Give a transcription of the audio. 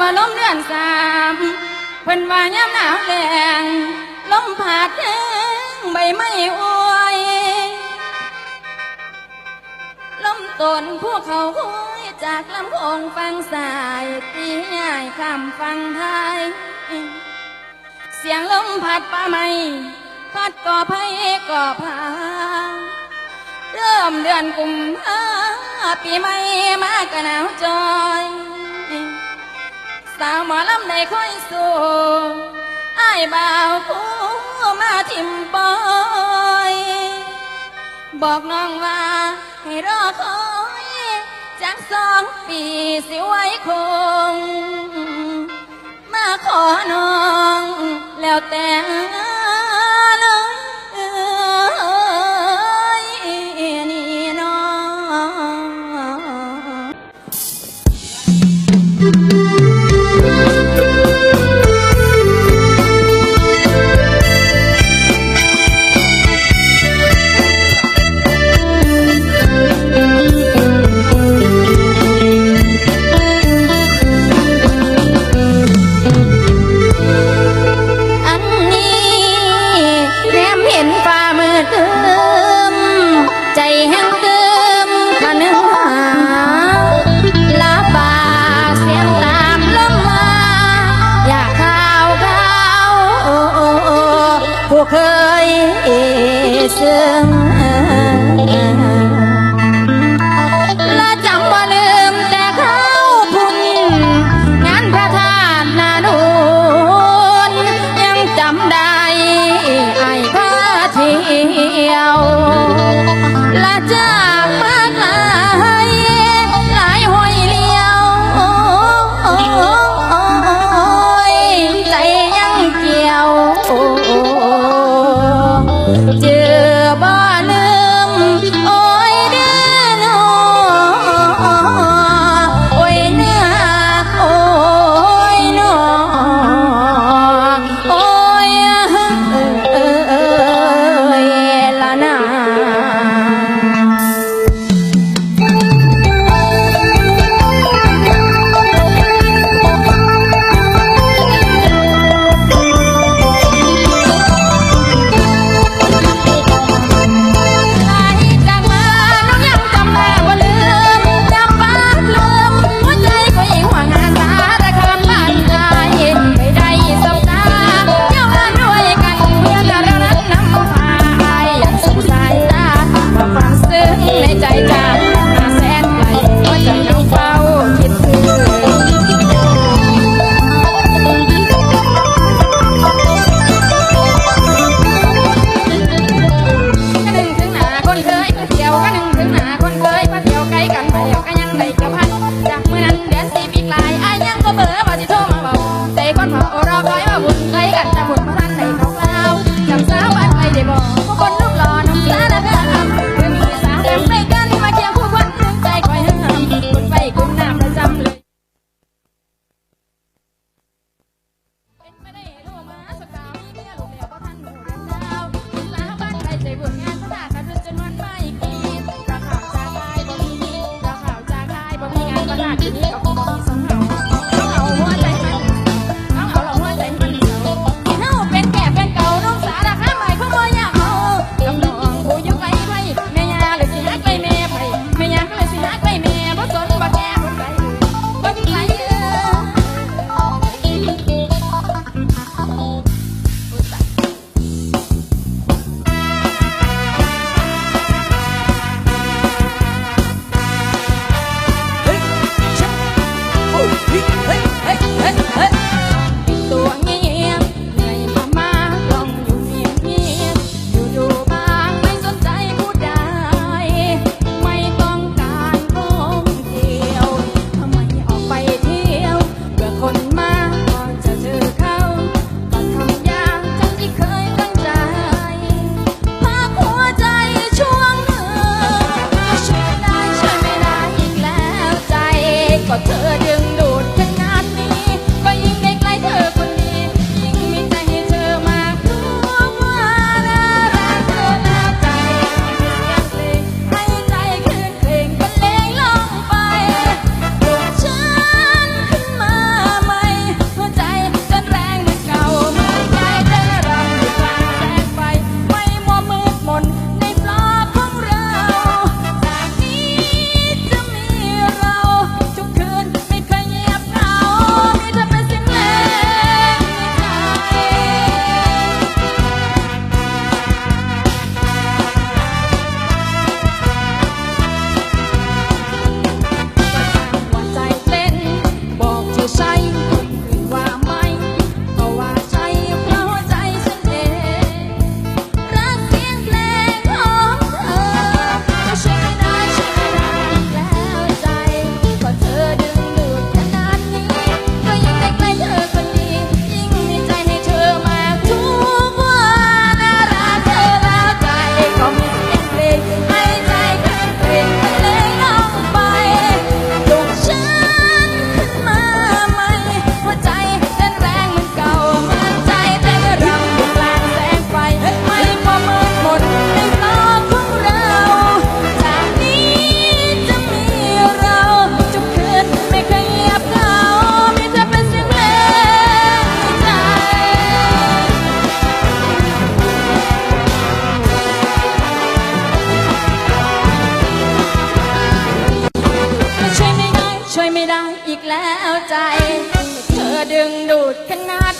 มาลมเดือนสามเพิ่นว่าย่ำหนาวแดงลมผาดใบไม้อวยลมต้นพวกเขาคุยจากลำโพงฟังสายตีห่ายคำฟังไทย เสียงลมผัดป่าไม้พัดก่อไผ่ก่อผาเริ่มเดือนกุมภาปีใหม่มากระหนาวจอย สาวหมอลำในค่อยสู่ไอ้บ่าวผู้มาทิมปอย บอกน้องว่าให้รอคอยจากสองปีสิไว้คง มาขอน้องแล้วแต่ เคยเสื่อ day. ก็เธอ อีกแล้วใจ เธอดึงดูดขนาด